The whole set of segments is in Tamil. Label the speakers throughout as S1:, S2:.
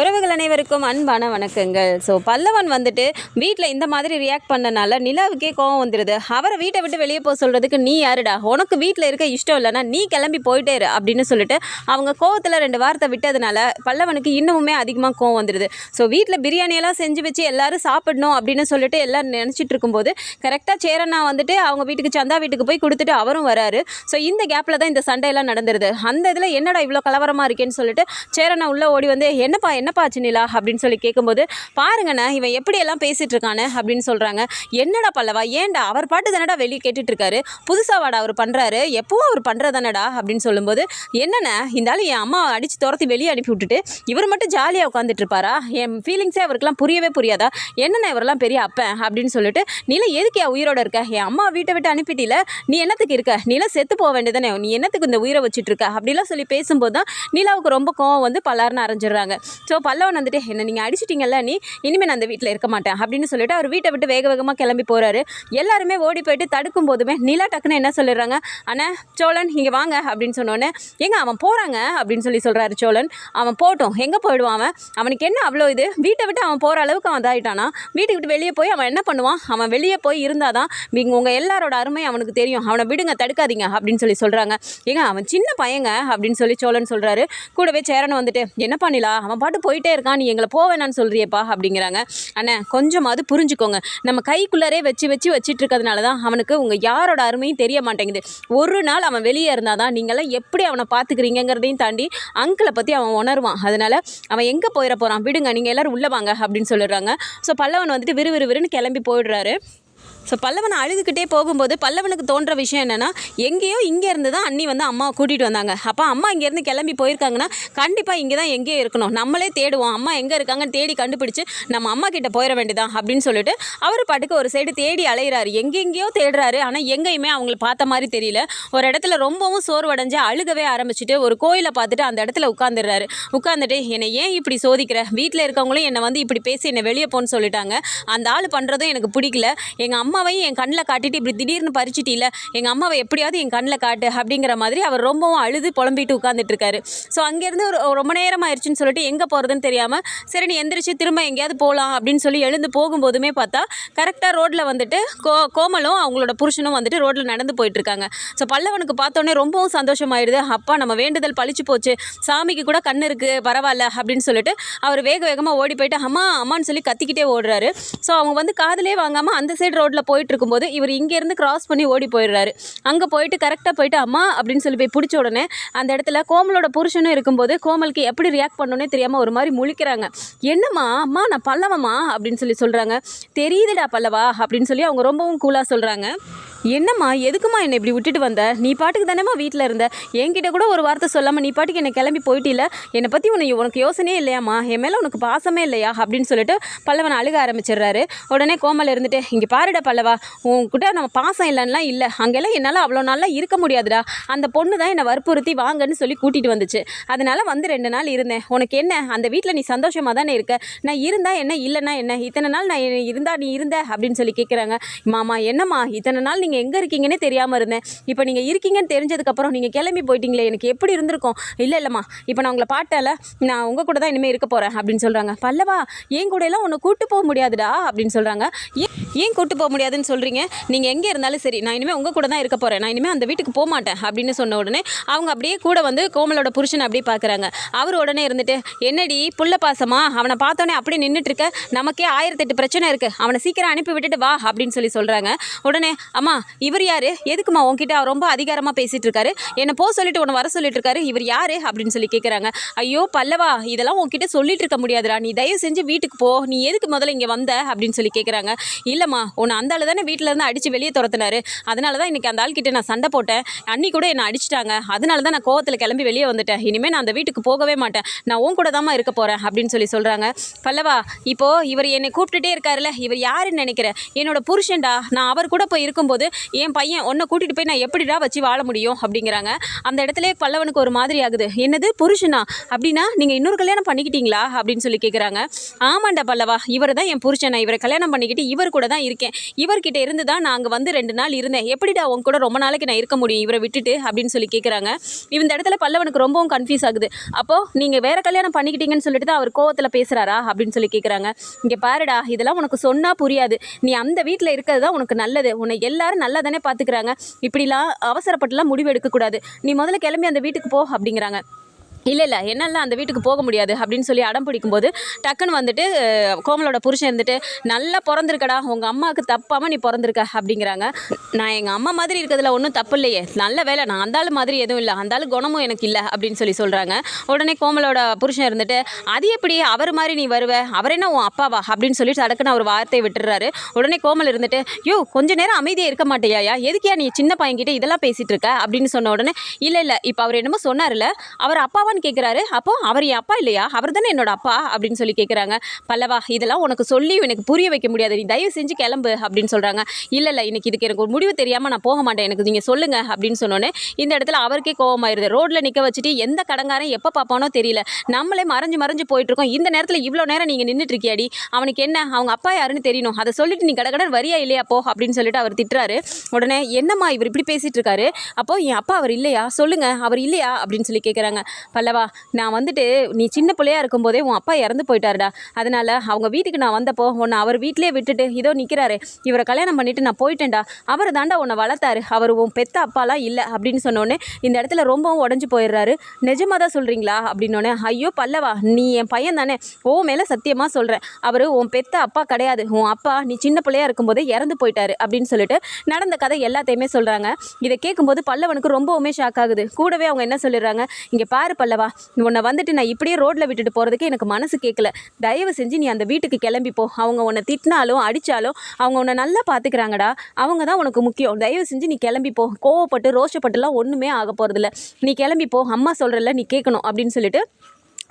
S1: உறவுகள் அனைவருக்கும் அன்பான வணக்கங்கள். ஸோ பல்லவன் வந்துட்டு வீட்டில் இந்த மாதிரி ரியாக்ட் பண்ணனால நிலாவுக்கே கோவம் வந்துடுது அவரை வீட்டை விட்டு வெளியே போக சொல்கிறதுக்கு நீ யாருடா? உனக்கு வீட்டில் இருக்க இஷ்டம் இல்லைன்னா நீ கிளம்பி போயிட்டே இரு அப்படின்னு சொல்லிட்டு அவங்க கோவத்தில் ரெண்டு வார்த்தை விட்டதுனால பல்லவனுக்கு இன்னமுமே அதிகமாக கோவம் வந்துடுது ஸோ வீட்டில் பிரியாணியெல்லாம் செஞ்சு வச்சு எல்லாரும் சாப்பிடணும் அப்படின்னு சொல்லிட்டு எல்லாம் நினச்சிட்டு இருக்கும்போது கரெக்டாக சேரண்ணா வந்துட்டு அவங்க வீட்டுக்கு சந்தா வீட்டுக்கு போய் கொடுத்துட்டு அவரும் வராரு. ஸோ இந்த கேப்பில் தான் இந்த சண்டையெல்லாம் நடந்துருது. அந்த இதில் என்னடா இவ்வளோ கலவரமாக இருக்கேன்னு சொல்லிட்டு சேரண்ணா உள்ளே ஓடி வந்து என்னப்பா என்ன என்னப்பா ஆச்சு நிலா அப்படின்னு சொல்லி கேட்கும்போது பாருங்கண்ணா இவன் எப்படியெல்லாம் பேசிகிட்டு இருக்கானு அப்படின்னு சொல்கிறாங்க என்னடா பல்லவா ஏன்டா? அவர் பாட்டு தானடா வெளியே கேட்டுட்ருக்காரு புதுசாக வாடா அவர் பண்ணுறாரு எப்பவும் அவர் பண்ணுறதானடா அப்படின்னு சொல்லும்போது என்னண்ணே இந்த ஆள் என் அம்மா அடித்து துரத்தி வெளியே அனுப்பி விட்டுட்டு இவர் மட்டும் ஜாலியாக உட்காந்துட்டு இருப்பாரா என் ஃபீலிங்ஸே அவருக்குலாம் புரியவே புரியாதா? என்னென்ன இவரெல்லாம் பெரிய அப்பன்? அப்படின்னு சொல்லிட்டு நில எதுக்கு என் உயிரோட இருக்க? என் அம்மா வீட்டை விட்டு அனுப்பிட்டில. நீ என்னத்துக்கு இருக்க? நீலாம் செத்து போக வேண்டியதானே நீ என்னத்துக்கு இந்த உயிரை வச்சுட்டு இருக்க அப்படிலாம் சொல்லி பேசும்போது தான் நிலாவுக்கு ரொம்ப கோவம் வந்து பல்லாருன்னு அரைஞ்சிடுறாங்க. ஸோ பல்லவன் வந்துட்டு என்ன நீங்கள் அடிச்சிட்டிங்கல்ல நீ இனிமேல் நான் அந்த வீட்டில் இருக்க மாட்டேன் அப்படின்னு சொல்லிட்டு அவர் வீட்டை விட்டு வேக வேகமாக கிளம்பி போகிறாரு எல்லாருமே ஓடி போயிட்டு தடுக்கும் போதுமே நிலா டக்குன்னு என்ன சொல்லிடுறாங்க ஆனால் சோழன் இங்கே வாங்க அப்படின்னு சொன்னோன்னே எங்க அவன் போகிறாங்க அப்படின்னு சொல்லி சொல்கிறாரு சோழன். அவன் போட்டோம் எங்கே போயிடுவான் அவன்? அவனுக்கு என்ன அவ்வளோ இது? வீட்டை விட்டு அவன் போகிற அளவுக்கு அவன் இதாயிட்டானா? வீட்டுக்கு விட்டு வெளியே போய் அவன் என்ன பண்ணுவான்? அவன் வெளியே போய் இருந்தால் தான் நீங்கள் உங்கள் எல்லாரோட அருமை அவனுக்கு தெரியும். அவனை விடுங்க தடுக்காதீங்க அப்படின்னு சொல்லி சொல்கிறாங்க ஏங்க அவன் சின்ன பையங்க அப்படின்னு சொல்லி சோழன் சொல்கிறாரு கூடவே சேரன் வந்துட்டு என்ன பண்ணிலா அவன் பாட்டு போயிட்டே இருக்கான். நீ எங்களை போவேணான்னு சொல்கிறியப்பா அப்படிங்கிறாங்க. அண்ணே கொஞ்சமாவது புரிஞ்சுக்கோங்க. நம்ம கைக்குள்ளரே வச்சு வச்சு வச்சுட்டு இருக்கிறதுனால தான் அவனுக்கு உங்கள் யாரோட அருமையும் தெரிய மாட்டேங்குது. ஒரு நாள் அவன் வெளியே இருந்தால் தான் நீங்களாம் எப்படி அவனை பார்த்துக்கிறீங்கிறதையும் தாண்டி அங்கிளை பற்றி அவன் உணர்வான். அதனால் அவன் எங்கே போயிட போகிறான் விடுங்க நீங்கள் எல்லோரும் உள்ளே வாங்க அப்படின்னு சொல்லிடுறாங்க. ஸோ பல்லவன் வந்துட்டு விறுவிறுவிறுன்னு கிளம்பி போயிடுறாரு. ஸோ பல்லவன் அழுதுகிட்டே போகும்போது பல்லவனுக்கு தோன்ற விஷயம் என்னென்னா எங்கேயோ இங்கே இருந்து தான் அண்ணி வந்து அம்மாவை கூட்டிகிட்டு வந்தாங்க. அப்போ அம்மா இங்கேருந்து கிளம்பி போயிருக்காங்கன்னா கண்டிப்பாக இங்கே தான் எங்கேயோ இருக்கணும். நம்மளே தேடுவோம். அம்மா எங்கே இருக்காங்கன்னு தேடி கண்டுபிடிச்சு நம்ம அம்மா கிட்ட போயிட வேண்டியதான் அப்படின்னு சொல்லிட்டு அவர் பாட்டுக்கு ஒரு சைடு தேடி அலையிறாரு. எங்கெங்கேயோ தேடுறாரு. ஆனால் எங்கேயுமே அவங்கள பார்த்த மாதிரி தெரியல. ஒரு இடத்துல ரொம்பவும் சோர்வடைஞ்சு அழுகவே ஆரம்பிச்சுட்டு ஒரு கோயிலை பார்த்துட்டு அந்த இடத்துல உட்காந்துடுறாரு உட்காந்துட்டு என்னை ஏன் இப்படி சோதிக்கிற? வீட்டில் இருக்கவங்களும் என்னை வந்து இப்படி பேசி என்னை வெளியே போன்னு சொல்லிட்டாங்க. அந்த ஆள் பண்ணுறதும் எனக்கு பிடிக்கல. எங்கள் அம்மா அம்மாவையும் என் கண்ணில் காட்டிட்டு இப்படி திடீர்னு பறிச்சிட்டில எங்கள் அம்மாவை எப்படியாவது என் கண்ணில் காட்டு அப்படிங்கிற மாதிரி அவர் ரொம்பவும் அழுது புலம்பிட்டு உட்காந்துட்டு இருக்காரு. ஸோ அங்கேருந்து ஒரு ரொம்ப நேரம் ஆயிடுச்சுன்னு சொல்லிட்டு எங்கே போகிறதுன்னு தெரியாமல் சரி நீ எந்திரிச்சு திரும்ப எங்கேயாவது போகலாம் அப்படின்னு சொல்லி எழுந்து போகும்போதுமே பார்த்தா கரெக்டாக ரோட்டில் வந்துட்டு கோ கோமலும் அவங்களோட புருஷனும் வந்துட்டு ரோட்டில் நடந்து போயிட்டு இருக்காங்க. ஸோ பல்லவனுக்கு பார்த்தோன்னே ரொம்பவும் சந்தோஷமாயிடுது. அப்பா நம்ம வேண்டுதல் பழிச்சு போச்சு. சாமிக்கு கூட கண் இருக்குது பரவாயில்ல அப்படின்னு சொல்லிட்டு அவர் வேக வேகமாக ஓடி போயிட்டு அம்மா அம்மான்னு சொல்லி கத்திக்கிட்டே ஓடுறாரு. ஸோ அவங்க வந்து காதலே வாங்காமல் அந்த சைடு ரோட்டில் போயிட்டு இருக்கும்போது இவர் இங்கேருந்து கிராஸ் பண்ணி ஓடி போயிடுறாரு. அங்கே போயிட்டு கரெக்டாக போயிட்டு அம்மா அப்படின்னு சொல்லி போய் பிடிச்ச உடனே அந்த இடத்துல கோமலோட புருஷனும் இருக்கும்போது கோமலுக்கு எப்படி ரியாக்ட் பண்ணணும்னே தெரியாமல் ஒரு மாதிரி முழிக்கிறாங்க. என்னம்மா அம்மா நான் பல்லவம்மா அப்படின்னு சொல்லி சொல்கிறாங்க தெரியுதுடா பல்லவா அப்படின்னு சொல்லி அவங்க ரொம்பவும் கூலாக சொல்கிறாங்க என்னம்மா எதுக்குமா என்னை இப்படி விட்டுட்டு வந்த? நீ பாட்டுக்கு தானேம்மா வீட்டில் இருந்த? என்கிட்ட கூட ஒரு வார்த்தை சொல்லாமல் நீ பாட்டுக்கு என்னை கிளம்பி போயிட்டில என்னை பற்றி உனக்கு உனக்கு யோசனையே இல்லையாம்மா? என் மேலே உனக்கு பாசமே இல்லையா? அப்படின்னு சொல்லிட்டு பல்லவன் அழுக ஆரம்பிச்சிடுறாரு. உடனே கோமல் இருந்துட்டு இங்கே பாருடா பல்லவா உன்கிட்ட நம்ம பாசம் இல்லைன்னா இல்லை. அங்கெல்லாம் என்னால் அவ்வளோ நாளாக இருக்க முடியாதுடா. அந்த பொண்ணு தான் என்னை வற்புறுத்தி வாங்கன்னு சொல்லி கூட்டிகிட்டு வந்துச்சு. அதனால் வந்து ரெண்டு நாள் இருந்தேன். உனக்கு என்ன? அந்த வீட்டில் நீ சந்தோஷமாக தானே இருக்க? நான் இருந்தால் என்ன? இல்லைன்னா என்ன? இத்தனை நாள் நான் இருந்தால் நீ இருந்த? அப்படின்னு சொல்லி கேட்குறாங்க மாமா என்னம்மா? இத்தனை நாள் நீ நீங்கள் எங்கே இருக்கீங்கன்னே தெரியாமல் இருந்தேன். இப்போ நீங்கள் இருக்கீங்கன்னு தெரிஞ்சதுக்கப்புறம் நீங்கள் கிளம்பி போயிட்டீங்களே எனக்கு எப்படி இருந்திருக்கும்? இல்லை இல்லைம்மா இப்போ நான் உங்களை பாட்டல நான் உங்கள் கூட தான் இனிமேல் இருக்க போகிறேன் அப்படின்னு சொல்கிறாங்க பல்லவா என் கூட எல்லாம் உன்னை கூட்டு போக முடியாதுடா அப்படின்னு சொல்கிறாங்க ஏன் ஏன் கூட்டு போக முடியாதுன்னு சொல்கிறீங்க நீங்கள் எங்கே இருந்தாலும் சரி நான் இனிமேல் உங்கள் கூட தான் இருக்க போகிறேன் நான் இனிமேல் அந்த வீட்டுக்கு போக மாட்டேன் அப்படின்னு சொன்ன உடனே அவங்க அப்படியே கூட வந்து கோமலோட புருஷனை அப்படியே பார்க்குறாங்க அவர் உடனே இருந்துட்டு என்னடி புள்ள பாசமா? அவனை பார்த்தோன்னே அப்படியே நின்றுட்டு இருக்க? நமக்கே ஆயிரத்தெட்டு பிரச்சனை இருக்குது அவனை சீக்கிரம் அனுப்பி விட்டுட்டு வா அப்படின்னு சொல்லி சொல்கிறாங்க உடனே அம்மா இவர் யார்? எதுக்குமா உன்கிட்ட அவர் ரொம்ப அதிகாரமாக பேசிகிட்டு இருக்காரு? என்னை போ சொல்லிட்டு உன்னை வர சொல்லிட்டு இருக்காரு. இவர் யார்? அப்படின்னு சொல்லி கேட்குறாங்க ஐயோ பல்லவா இதெல்லாம் உன்கிட்ட சொல்லிட்டு இருக்க முடியாதுடா. நீ தயவு செஞ்சு வீட்டுக்கு போ. நீ எதுக்கு முதல்ல இங்கே வந்த? அப்படின்னு சொல்லி கேட்குறாங்க இல்லைம்மா உன்னை அந்த ஆள் தானே வீட்டில் இருந்து அடித்து வெளியே துரத்துனாரு. அதனால தான் இன்றைக்கி அந்த ஆள்கிட்ட நான் சண்டை போட்டேன். அன்னி கூட என்னை அடிச்சிட்டாங்க. அதனால தான் நான் கோவத்தில் கிளம்பி வெளியே வந்துட்டேன். இனிமேல் நான் அந்த வீட்டுக்கு போகவே மாட்டேன். நான் உன் கூட தாம்மா இருக்க போகிறேன் அப்படின்னு சொல்லி சொல்கிறாங்க பல்லவா இப்போது இவர் என்னை கூப்பிட்டுட்டே இருக்காருல்ல. இவர் யாருன்னு நினைக்கிறேன் என்னோட புருஷன்டா. நான் அவர் கூட போய் இருக்கும்போது என் பையன் உன்னை கூட்டிகிட்டு போய் நான் எப்படிடா வச்சு வாழ முடியும் அப்படிங்கிறாங்க. அந்த இடத்துல பல்லவனுக்கு ஒரு மாதிரி ஆகுது. என்னது? புருஷனா? அப்படின்னா நீங்கள் இன்னொரு கல்யாணம் பண்ணிக்கிட்டீங்களா? அப்படின்னு சொல்லி கேட்குறாங்க ஆமாண்டா பல்லவா இவர் தான் என் புருஷன். நான் இவரை கல்யாணம் பண்ணிக்கிட்டு இவர் கூட தான் இருக்கேன். இவர்கிட்ட இருந்து தான் நான் அங்கே வந்து ரெண்டு நாள் இருந்தேன். எப்படிடா உன் கூட ரொம்ப நாளைக்கு நான் இருக்க முடியும் இவரை விட்டுட்டு? அப்படின்னு சொல்லி கேட்குறாங்க இந்த இடத்துல பல்லவனுக்கு ரொம்பவும் கன்ஃபியூஸ் ஆகுது. அப்போது நீங்கள் வேற கல்யாணம் பண்ணிக்கிட்டீங்கன்னு சொல்லிட்டு தான் அவர் கோவத்தில் பேசுகிறாரா அப்படின்னு சொல்லி கேட்குறாங்க இங்கே பாருடா இதெல்லாம் உனக்கு சொன்னால் புரியாது. நீ அந்த வீட்டில் இருக்கிறது தான் உனக்கு நல்லது. உன்னை எல்லாரும் நல்லா தானே பார்த்துக்கிறாங்க இப்படிலாம் அவசரப்பட்டுலாம் முடிவு எடுக்கக்கூடாது. நீ முதல்ல கிளம்பி அந்த வீட்டுக்கு போ அப்படிங்கிறாங்க. இல்லை இல்லை. என்னால் அந்த வீட்டுக்கு போக முடியாது அப்படின்னு சொல்லி அடம் பிடிக்கும்போது டக்குன்னு வந்துட்டு கோமலோட புருஷன் இருந்துட்டு நல்லா பிறந்திருக்கடா. உங்கள் அம்மாவுக்கு தப்பாமல் நீ பிறந்திருக்க அப்படிங்கிறாங்க. நான் எங்கள் அம்மா மாதிரி இருக்கிறதுல ஒன்றும் தப்பு இல்லையே. நல்ல வேலை நான் அந்த மாதிரி எதுவும் இல்லை. அந்த குணமும் எனக்கு இல்லை அப்படின்னு சொல்லி சொல்கிறாங்க உடனே கோமலோட புருஷன் இருந்துட்டு அது எப்படி? அவர் மாதிரி நீ வருவ? அவர் என்ன உன் அப்பாவா? அப்படின்னு சொல்லி டக்குன்னு அவர் வார்த்தையை விட்டுறாரு. உடனே கோமல் இருந்துட்டு யோ கொஞ்ச நேரம் அமைதியாக இருக்க மாட்டேயா எதுக்கியா நீ சின்ன பையன்கிட்ட இதெல்லாம் பேசிகிட்டு இருக்க? அப்படின்னு சொன்ன உடனே இல்லை இல்லை. இப்போ அவர் என்னமோ சொன்னார்ல அவர் அப்பாவான்னு கேட்குறாரு அப்போ அவர் என் அப்பா இல்லையா? அவர் தானே என்னோட அப்பா? அப்படின்னு சொல்லி கேட்குறாங்க பல்லவா இதெல்லாம் உனக்கு சொல்லி எனக்கு புரிய வைக்க முடியாது. நீ தயவு செஞ்சு கிளம்பு அப்படின்னு சொல்கிறாங்க இல்லை இல்லை இன்னைக்கு இதுக்கு எனக்கு ஒரு முடிவு தெரியாமல் நான் போக மாட்டேன். எனக்கு நீங்கள் சொல்லுங்க அப்படின்னு சொன்னோன்னே இந்த இடத்துல அவருக்கே கோவமாயிருது. ரோட்டில் நிற்க வச்சுட்டு எந்த கடங்காரன் எப்போ பார்ப்பானோ தெரியல. நம்மளே மறைஞ்சு மறைஞ்சு போயிட்டு இருக்கோம் இந்த நேரத்தில் இவ்வளோ நேரம் நீங்கள் நின்றுட்டு இருக்கியாடி அவனுக்கு என்ன? அவங்க அப்பா யாருன்னு தெரியணும். அதை சொல்லிட்டு நீ கடகடன் வரியா இல்லையா? போ அப்படின்னு சொல்லிட்டு அவர் திட்டுறாரு. உடனே என்னம்மா இவர் இப்படி பேசிகிட்டு இருக்காரு அப்போ என் அப்பா அவர் இல்லையா? சொல்லுங்கள் அவர் இல்லையா? அப்படின்னு சொல்லி கேட்குறாங்க பல்லவா நான் வந்துட்டு நீ சின்ன பிள்ளையா இருக்கும்போதே உன் அப்பா இறந்து போயிட்டாருடா. அதனால அவங்க வீட்டுக்கு நான் வந்தப்போ உன்னை அவர் வீட்டிலே விட்டுட்டு இதோ நிற்கிறாரு இவரை கல்யாணம் பண்ணிட்டு நான் போயிட்டேன்டா. அவர் தாண்டா உன்னை வளர்த்தாரு. அவர் உன் பெத்த அப்பாலாம் இல்லை அப்படின்னு சொன்னோன்னே இந்த இடத்துல ரொம்பவும் உடஞ்சி போயிடுறாரு. நிஜமாக தான் சொல்கிறீங்களா அப்படின்னோடனே ஐயோ பல்லவா நீ என் பையன் தானே. ஓ மேலே சத்தியமாக சொல்கிறேன் அவர் உன் பெத்த அப்பா கிடையாது. உன் அப்பா நீ சின்ன பிள்ளையா இருக்கும்போதே இறந்து போயிட்டாரு அப்படின்னு சொல்லிட்டு நடந்த கதை எல்லாத்தையுமே சொல்கிறாங்க இதை கேட்கும்போது பல்லவனுக்கு ரொம்பவுமே ஷாக் ஆகுது. கூடவே அவங்க என்ன சொல்லிடுறாங்க? இங்கே பாரு பல்லவா உன்னை வந்துட்டு நான் இப்படியே ரோட்டில் விட்டுட்டு போகிறதுக்கு எனக்கு மனசு கேட்கல தயவு செஞ்சு நீ அந்த வீட்டுக்கு கிளம்பி போ. அவங்க உன்னை திட்டினாலும் அடித்தாலும் அவங்க உன்னை நல்லா பார்த்துக்கிறாங்கடா அவங்க தான் உனக்கு முக்கியம். தயவு செஞ்சு நீ கிளம்பி போ. கோவப்பட்டு ரோஷப்பட்டுலாம் ஒன்றுமே ஆக போகிறதில்ல நீ கிளம்பி போ. அம்மா சொல்கிறல்ல நீ கேட்கணும் அப்படின்னு சொல்லிட்டு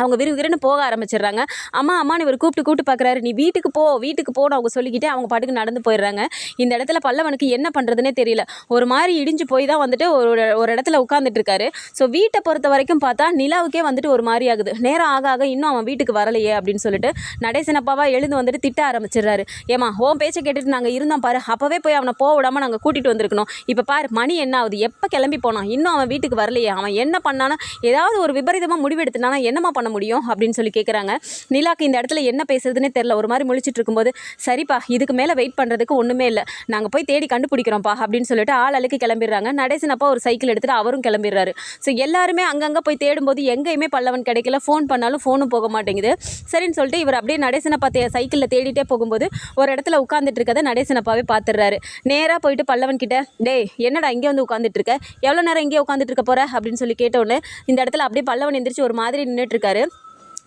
S1: அவங்க விறுவிறுன்னு போக ஆரம்பிச்சிடுறாங்க. அம்மா அம்மான்னு இவர் கூப்பிட்டு கூப்பிட்டு பார்க்குறாரு நீ வீட்டுக்கு போ வீட்டுக்கு போன்னு அவங்க சொல்லிக்கிட்டே அவங்க பாட்டுக்கு நடந்து போயிடுறாங்க. இந்த இடத்துல பல்லவனுக்கு என்ன பண்ணுறதுனே தெரியல. ஒரு மாதிரி இடிஞ்சு போய் தான் வந்துட்டு ஒரு ஒரு இடத்துல உட்காந்துட்டு இருக்காரு. ஸோ வீட்டை பொறுத்த வரைக்கும் பார்த்தா நிலாவுக்கே வந்துட்டு ஒரு மாதிரி ஆகுது. நேரம் ஆக ஆக இன்னும் அவன் வீட்டுக்கு வரலையே அப்படின்னு சொல்லிட்டு நடேசன் அப்பாவா எழுந்து வந்துட்டு திட்ட ஆரம்பிச்சிடுறாரு. ஏமா ஹோம் பேச்சை கேட்டுட்டு நாங்கள் இருந்தோம் பாரு. அப்போவே போய் அவனை போக விடாமல் நாங்கள் கூட்டிகிட்டு வந்திருக்கணும். இப்போ பாரு மணி என்ன ஆகுது? எப்போ கிளம்பி போனான்? இன்னும் அவன் வீட்டுக்கு வரலையே. அவன் என்ன பண்ணானா? ஏதாவது ஒரு விபரீதமாக முடிவெடுத்தினானா என்னம்மா பண்ண முடியும் அப்படின்னு சொல்லி கேட்குறாங்க நிலாக்கு இந்த இடத்துல என்ன பேசுறதுனே தெரில ஒரு மாதிரி முழிச்சிட்டு இருக்கும்போது சரிப்பா இதுக்கு மேலே வெயிட் பண்ணுறதுக்கு ஒன்றுமே இல்லை. நாங்கள் போய் தேடி கண்டுபிடிக்கிறோம்ப்பா அப்படின்னு சொல்லிட்டு ஆள் அழுக்கு கிளம்பிடுறாங்க. நடேசனப்பா ஒரு சைக்கிள் எடுத்துகிட்டு அவரும் கிளம்பிடுறாரு. ஸோ எல்லாருமே அங்கங்கே போய் தேடும்போது எங்கேயுமே பல்லவன் கிடைக்கல. ஃபோன் பண்ணாலும் ஃபோனும் போக மாட்டேங்குது. சரின்னு சொல்லிட்டு இவர் அப்படியே நடேசனப்பா தே சைக்கிளில் தேடிட்டே போகும்போது ஒரு இடத்துல உட்காந்துட்டு இருக்கதை நடேசனப்பாவே பார்த்துடுறாரு நேராக போயிட்டு பல்லவன் கிட்ட டேய் என்னடா இங்கே வந்து உட்காந்துட்டு இருக்க? எவ்வளோ நேரம் இங்கே உட்காந்துட்டு இருக்க போற? அப்படின்னு சொல்லி கேட்டோன்னே இந்த இடத்துல அப்படியே பல்லவன் எந்திரிச்சு ஒரு மாதிரி நின்றுட்டு இருக்காரு. pared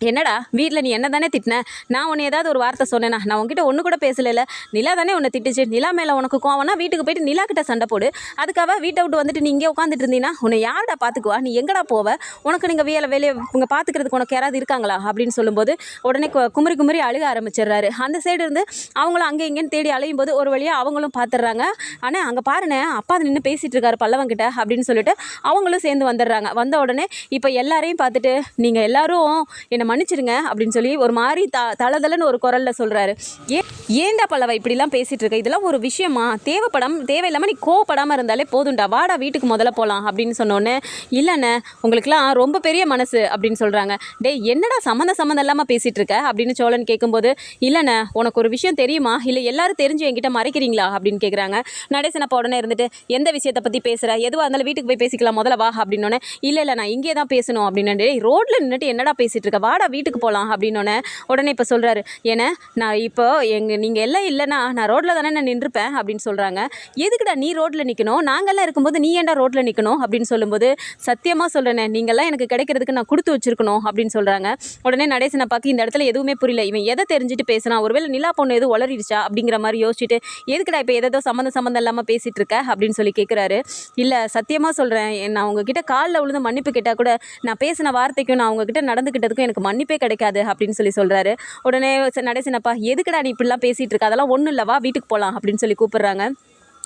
S1: என்னடா வீட்டில் நீ என்ன தானே திட்டின? நான் உன்னை ஏதாவது ஒரு வார்த்தை சொன்னேனா? நான் உங்ககிட்ட ஒன்று கூட பேசலைல. நிலா தானே உன்னை திட்டுச்சு. நிலா மேலே உனக்கு கோவம்னா வீட்டுக்கு போயிட்டு நிலா கிட்ட சண்டை போடு. அதுக்காக வீட்டை விட்டு வந்துட்டு நீ இங்கே உட்காந்துட்டு இருந்தீங்கன்னா உன்னை யாருடா பார்த்துக்குவா நீ எங்கடா போவ? உனக்கு நீங்கள் வேலை வேலையை உங்க பார்த்துக்கிறதுக்கு உனக்கு யாராவது இருக்காங்களா? அப்படின்னு சொல்லும்போது உடனே குமரி குமரி அழுக ஆரம்பிச்சிடுறாரு. அந்த சைடு இருந்து அவங்களும் அங்கே இங்கேன்னு தேடி அலையும் போது ஒரு வழியாக அவங்களும் பார்த்துடுறாங்க ஆனால் அங்கே பாருண்ணே அப்பா நின்று பேசிகிட்டு இருக்காரு பல்லவன் கிட்ட அப்படின்னு சொல்லிட்டு அவங்களும் சேர்ந்து வந்துடுறாங்க. வந்த உடனே இப்போ எல்லாரையும் பார்த்துட்டு நீங்கள் எல்லாரும் என்னை மன்னிச்சிடுங்க அப்படின்னு சொல்லி ஒரு மாதிரி த தளதளன்னு ஒரு குரலில் சொல்கிறாரு ஏன் ஏண்டா பல்லவா இப்படிலாம் பேசிகிட்டு இருக்க? இதெல்லாம் ஒரு விஷயமா? தேவைப்படாம தேவையில்லாமல் நீ கோவப்படாமல் இருந்தாலே போதும்டா. வாடா வீட்டுக்கு முதல்ல போகலாம் அப்படின்னு சொன்னோன்னே இல்லைண்ணே உங்களுக்குலாம் ரொம்ப பெரிய மனசு அப்படின்னு சொல்கிறாங்க டேய் என்னடா சம்மந்த சம்மந்தம் இல்லாமல் பேசிகிட்டு இருக்க? அப்படின்னு சோழன் கேட்கும்போது இல்லைண்ணே உனக்கு ஒரு விஷயம் தெரியுமா? இல்லை எல்லாரும் தெரிஞ்சு என்கிட்ட மறைக்கிறீங்களா? அப்படின்னு கேட்குறாங்க நடேசனப்பா உடனே இருந்துட்டு எந்த விஷயத்தை பற்றி பேசுகிற எதுவாக இருந்தாலும் வீட்டுக்கு போய் பேசிக்கலாம் முதல்ல வா அப்படின்னோடனே இல்லை இல்லை நான் இங்கே தான் பேசணும் அப்படின்னு. டேய் ரோட்டில் நின்றுட்டு என்னடா பேசிகிட்டு இருக்க? வாடா வீட்டுக்கு போகலாம் அப்படின்னோடனே உடனே இப்போ சொல்கிறாரு ஏன்னா நான் இப்போ எங்கள் நீங்கள் எல்லாம் இல்லைனா நான் ரோட்டில் தானே நான் நின்றுப்பேன் அப்படின்னு சொல்கிறாங்க எதுக்குடா நீ ரோட்டில் நிற்கணும் நாங்கள்லாம் இருக்கும்போது நீ ஏன்டா ரோட்டில் நிற்கணும் அப்படின்னு சொல்லும்போது சத்தியமாக சொல்கிறேனே நீங்கள்லாம் எனக்கு கிடைக்கிறதுக்கு நான் கொடுத்து வச்சிருக்கணும் அப்படின்னு சொல்கிறாங்க உடனே நடேசனை பார்க்க இந்த இடத்துல எதுவுமே புரியல இவன் எதை தெரிஞ்சுட்டு பேசுனா ஒருவேளை நிலா பொண்ணு எதுவும் உளறிடுச்சா? அப்படிங்கிற மாதிரி யோசிச்சுட்டு எதுக்குடா இப்போ எதோ சம்மந்தம் சம்மந்தம் இல்லாமல் பேசிகிட்டு இருக்க? அப்படின்னு சொல்லி கேட்குறாரு இல்லை சத்தியமாக சொல்கிறேன் நான் உங்ககிட்ட காலில் விழுந்து மன்னிப்பு கேட்டால் கூட நான் பேசின வார்த்தைக்கும் நான் உங்ககிட்ட நடந்துக்கிட்டதுக்கும் எனக்கு மன்னிப்பே கிடைக்காது அப்படின்னு சொல்லி சொல்கிறாரு உடனே நடேசனப்பா எதுக்குடா நீ இப்படிலாம் பேசிகிட்டு இருக்க? அதெல்லாம் ஒன்றும் இல்லைவா வீட்டுக்கு போகலாம் அப்படின்னு சொல்லி கூப்பிட்றாங்க.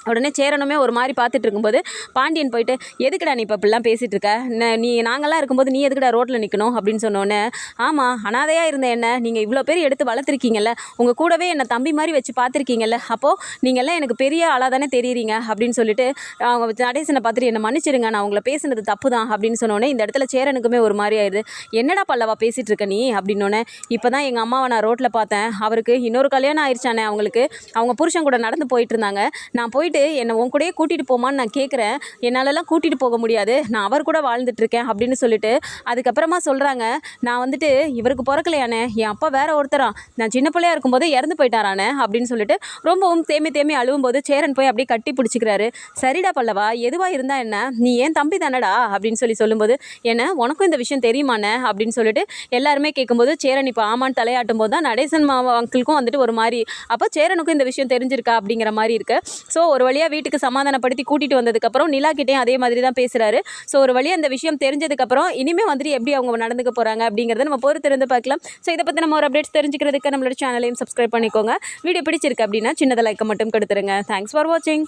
S1: உடனே சேரனுமே ஒரு மாதிரி பார்த்துட்டு இருக்கும்போது பாண்டியன் போயிட்டு எதுக்குடா நீ இப்போ இப்படிலாம் பேசிகிட்டு இருக்க ந- நீ நாங்கள்லாம் இருக்கும்போது நீ எதுக்குடா ரோட்டில் நிற்கணும் அப்படின்னு சொன்னோன்னே ஆமாம் அனாதையாக இருந்த என்ன? நீங்கள் இவ்வளோ பேர் எடுத்து வளர்த்துருக்கீங்கல்ல உங்கள் கூடவே என்னை தம்பி மாதிரி வச்சு பார்த்துருக்கீங்கல்ல அப்போது நீங்கள்லாம் எனக்கு பெரிய ஆளாக தானே தெரியுறீங்க? அப்படின்னு சொல்லிட்டு அவங்க நடேசனை பார்த்துட்டு என்னை மன்னிச்சிடுங்க நான் உங்களை பேசுனது தப்பு தான் அப்படின்னு சொன்னோன்னே இந்த இடத்துல சேரனுக்குமே ஒரு மாதிரி ஆயிடுது. என்னடா பல்லவா பேசிகிட்டு இருக்க நீ? அப்படின்னோடனே இப்போ தான் எங்கள் அம்மாவை நான் ரோட்டில் பார்த்தேன். அவருக்கு இன்னொரு கல்யாணம் ஆயிடுச்சானே அவங்களுக்கு அவங்க புருஷன் கூட நடந்து போயிட்டு இருந்தாங்க. நான் போயிட்டு என்னை உன் கூடயே கூட்டிகிட்டு போமான்னு நான் கேட்குறேன் என்னாலலாம் கூட்டிகிட்டு போக முடியாது. நான் அவர் கூட வாழ்ந்துட்டுருக்கேன் அப்படின்னு சொல்லிட்டு அதுக்கப்புறமா சொல்கிறாங்க நான் வந்துட்டு இவருக்கு பிறக்கலையானே என் அப்பா வேற ஒருத்தரா? நான் சின்ன பிள்ளையா இருக்கும்போது இறந்து போயிட்டாரானே அப்படின்னு சொல்லிட்டு ரொம்பவும் தேமி தேமி அழுவும் போது சேரன் போய் அப்படியே கட்டி பிடிச்சிக்கிறாரு. சரிடா பல்லவா எதுவாக இருந்தால் என்ன? நீ ஏன் தம்பி தானடா? அப்படின்னு சொல்லி சொல்லும்போது என்ன உனக்கும் இந்த விஷயம் தெரியுமாண்ணே? அப்படின்னு சொல்லிட்டு எல்லாருமே கேட்கும்போது சேரன் இப்போ ஆமான்னு தலையாட்டும் போது தான் நடேசன் மாவா அங்கிளுக்கும் வந்துட்டு ஒரு மாதிரி அப்போ சேரனுக்கும் இந்த விஷயம் தெரிஞ்சிருக்கா? அப்படிங்கிற மாதிரி இருக்குது ஸோ ஒரு வழியாக வீட்டுக்கு சமாதானப்படுத்தி கூட்டிகிட்டு வந்ததுக்கப்புறம் நிலா கிட்டேயும் அதே மாதிரி தான் பேசுகிறாரு ஸோ ஒரு வழியாக அந்த விஷயம் தெரிஞ்சதுக்கப்புறம் இனிமேல் வந்துட்டு எப்படி அவங்க நடந்துக்க போகிறாங்க அப்படிங்கிறத நம்ம பொறுத்திருந்து பார்க்கலாம். ஸோ இதை பற்றி நம்ம ஒரு அப்டேட்ஸ் தெரிஞ்சுக்கிறதுக்கு நம்மளோட சேனலையும் சப்ஸ்கிரைப் பண்ணிக்கோங்க. வீடியோ பிடிச்சிருக்கு அப்படின்னா சின்னதாக லைக்கை மட்டும் கொடுத்துருங்க. தேங்க்ஸ் ஃபார் வாட்சிங்